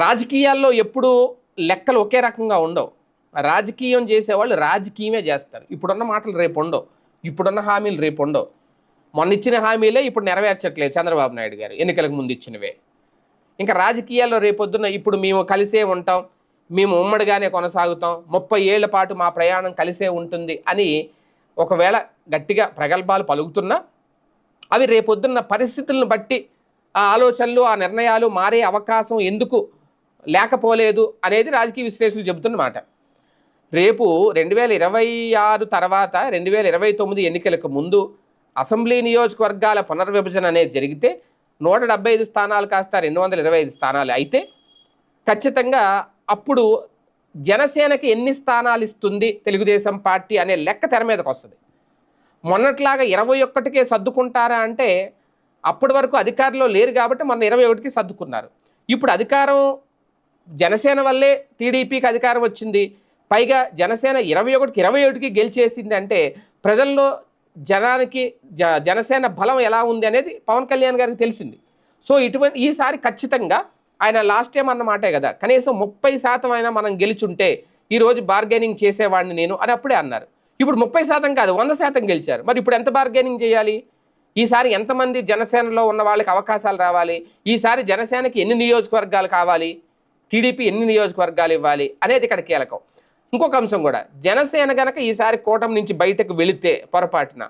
రాజకీయాల్లో ఎప్పుడు లెక్కలు ఒకే రకంగా ఉండవు. రాజకీయం చేసేవాళ్ళు రాజకీయమే చేస్తారు. ఇప్పుడున్న మాటలు రేపు ఉండవు. ఇప్పుడున్న హామీలు రేపు ఉండవు. మొన్న ఇచ్చిన హామీలే ఇప్పుడు నెరవేర్చట్లేదు చంద్రబాబు నాయుడు గారు ఎన్నికలకు ముందు ఇచ్చినవే. ఇంకా రాజకీయాల్లో రేపొద్దున ఇప్పుడు మేము కలిసే ఉంటాం. మేము ఉమ్మడిగానే కొనసాగుతాం. ముప్పై ఏళ్ళ పాటు మా ప్రయాణం కలిసే ఉంటుంది అని ఒకవేళ గట్టిగా ప్రగల్భాలు పలుకుతున్నా అవి రేపొద్దున్న పరిస్థితులను బట్టి ఆ ఆలోచనలు ఆ నిర్ణయాలు మారే అవకాశం ఎందుకు లేకపోలేదు అనేది రాజకీయ విశ్లేషకులు చెబుతున్నమాట రేపు రెండు వేల ఇరవై ఆరు తర్వాత రెండు వేల ఇరవై తొమ్మిది ఎన్నికలకు ముందు అసెంబ్లీ నియోజకవర్గాల పునర్విభజన అనేది జరిగితే నూట డెబ్బై ఐదు స్థానాలు కాస్త రెండు వందల ఇరవై ఐదు స్థానాలు అయితే ఖచ్చితంగా అప్పుడు జనసేనకి ఎన్ని స్థానాలు ఇస్తుంది తెలుగుదేశం పార్టీ అనే లెక్క తెర మీదకి వస్తుంది. మొన్నట్లాగా ఇరవై ఒక్కటికే సర్దుకుంటారా అంటే అప్పటి వరకు అధికారంలో లేరు కాబట్టి మొన్న ఇరవై ఒకటికి సర్దుకున్నారు. ఇప్పుడు అధికారం జనసేన వల్లే టీడీపీకి అధికారం వచ్చింది. పైగా జనసేన ఇరవై ఒకటికి ఇరవై ఒకటికి గెలిచేసింది అంటే ప్రజల్లో జనానికి జ జనసేన బలం ఎలా ఉంది అనేది పవన్ కళ్యాణ్ గారికి తెలిసింది. సో ఇటువంటి ఈసారి ఖచ్చితంగా ఆయన లాస్ట్ టైం అన్నమాటే కదా కనీసం ముప్పై శాతం అయినా మనం గెలుచుంటే ఈరోజు బార్గెనింగ్ చేసేవాడిని నేను అని అప్పుడే అన్నారు. ఇప్పుడు ముప్పై శాతం కాదు వంద శాతం గెలిచారు. మరి ఇప్పుడు ఎంత బార్గెనింగ్ చేయాలి? ఈసారి ఎంతమంది జనసేనలో ఉన్న వాళ్ళకి అవకాశాలు రావాలి? ఈసారి జనసేనకి ఎన్ని నియోజకవర్గాలు కావాలి? టీడీపీ ఎన్ని నియోజకవర్గాలు ఇవ్వాలి అనేది ఇక్కడ కీలకం. ఇంకొక అంశం కూడా జనసేన గనక ఈసారి కూటమి నుంచి బయటకు వెళితే పొరపాటున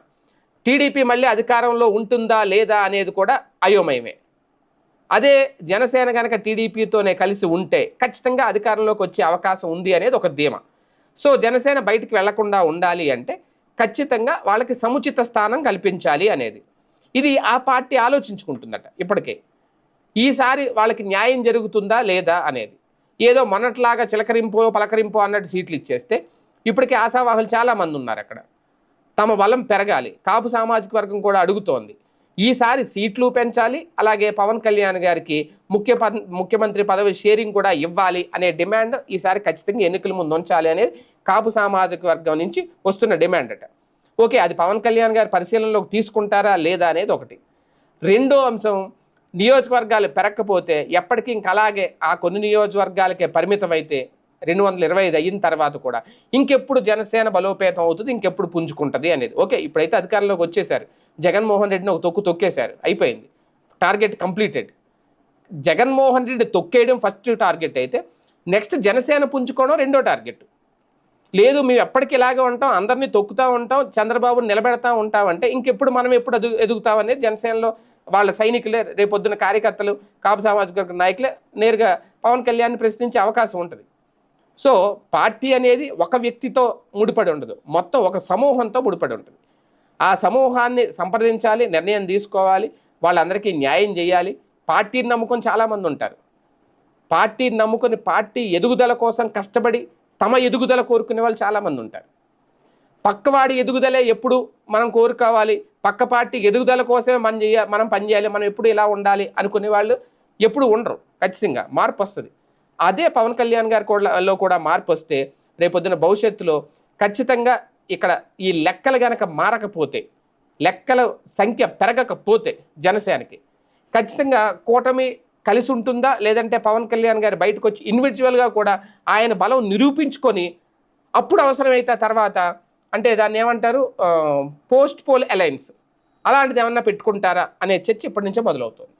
టీడీపీ మళ్ళీ అధికారంలో ఉంటుందా లేదా అనేది కూడా అయోమయమే. అదే జనసేన గనక టీడీపీతోనే కలిసి ఉంటే ఖచ్చితంగా అధికారంలోకి వచ్చే అవకాశం ఉంది అనేది ఒక ధీమా. సో జనసేన బయటికి వెళ్ళకుండా ఉండాలి అంటే ఖచ్చితంగా వాళ్ళకి సముచిత స్థానం కల్పించాలి అనేది. ఇది ఆ పార్టీ ఆలోచించుకుంటుందట ఇప్పటికే. ఈసారి వాళ్ళకి న్యాయం జరుగుతుందా లేదా అనేది. ఏదో మొన్నట్లాగా చిలకరింపు పలకరింపు అన్నట్టు సీట్లు ఇచ్చేస్తే ఇప్పటికే ఆశావాహులు చాలామంది ఉన్నారు అక్కడ. తమ బలం పెరగాలి. కాపు సామాజిక వర్గం కూడా అడుగుతోంది. ఈసారి సీట్లు పెంచాలి అలాగే పవన్ కళ్యాణ్ గారికి ముఖ్య పద- ముఖ్యమంత్రి పదవి షేరింగ్ కూడా ఇవ్వాలి అనే డిమాండ్ ఈసారి ఖచ్చితంగా ఎన్నికల ముందు ఉంచాలి అనేది కాపు సామాజిక వర్గం నుంచి వస్తున్న డిమాండ్ అట. ఓకే అది పవన్ కళ్యాణ్ గారి పరిశీలనలోకి తీసుకుంటారా లేదా అనేది ఒకటి. రెండో అంశం నియోజకవర్గాలు పెరగకపోతే ఎప్పటికీ ఇంక అలాగే ఆ కొన్ని నియోజకవర్గాలకే పరిమితమైతే రెండు వందల ఇరవై ఐదు అయిన తర్వాత కూడా ఇంకెప్పుడు జనసేన బలోపేతం అవుతుంది ఇంకెప్పుడు పుంజుకుంటుంది అనేది. ఓకే ఇప్పుడైతే అధికారంలోకి వచ్చేసారు. జగన్మోహన్ రెడ్డిని ఒక తొక్కు తొక్కేశారు. అయిపోయింది. Target completed. జగన్మోహన్ రెడ్డి తొక్కేయడం ఫస్ట్ టార్గెట్ అయితే నెక్స్ట్ జనసేన పుంజుకోవడం రెండో టార్గెట్. లేదు మేము ఎప్పటికీ ఇలాగే ఉంటాం అందరినీ తొక్కుతూ ఉంటాం చంద్రబాబుని నిలబెడతా ఉంటాం అంటే ఇంకెప్పుడు మనం ఎప్పుడు ఎదుగు ఎదుగుతామనేది జనసేనలో వాళ్ళ సైనికులే రేపొద్దున కార్యకర్తలు కాపు సామాజిక వర్గ నాయకులే నేరుగా పవన్ కళ్యాణ్ ప్రశ్నించే అవకాశం ఉంటుంది. సో పార్టీ అనేది ఒక వ్యక్తితో ముడిపడి ఉండదు. మొత్తం ఒక సమూహంతో ముడిపడి ఉంటుంది. ఆ సమూహాన్ని సంప్రదించాలి నిర్ణయం తీసుకోవాలి వాళ్ళందరికీ న్యాయం చేయాలి. పార్టీని నమ్ముకొని చాలామంది ఉంటారు. పార్టీని నమ్ముకొని పార్టీ ఎదుగుదల కోసం కష్టపడి తమ ఎదుగుదల కోరుకునే వాళ్ళు చాలామంది ఉంటారు. పక్కవాడి ఎదుగుదలే ఎప్పుడు మనం కోరుకోవాలి పక్క పార్టీ ఎదుగుదల కోసమే మనం చేయ మనం పనిచేయాలి మనం ఎప్పుడు ఇలా ఉండాలి అనుకునే వాళ్ళు ఎప్పుడు ఉండరు ఖచ్చితంగా మార్పు వస్తుంది. అదే పవన్ కళ్యాణ్ గారి కూడా లో కూడా మార్పు వస్తే రేపొద్దున భవిష్యత్తులో ఖచ్చితంగా ఇక్కడ ఈ లెక్కలు గనక మారకపోతే లెక్కల సంఖ్య పెరగకపోతే జనసేనకి ఖచ్చితంగా కూటమి కలిసి ఉంటుందా? లేదంటే పవన్ కళ్యాణ్ గారు బయటకు వచ్చి ఇండివిజువల్గా కూడా ఆయన బలం నిరూపించుకొని అప్పుడు అవసరమైతే తర్వాత అంటే దాన్ని ఏమంటారు? Post poll alliance. అలాంటిది ఏమన్నా పెట్టుకుంటారా అనే చర్చ ఇప్పటి నుంచే మొదలవుతుంది.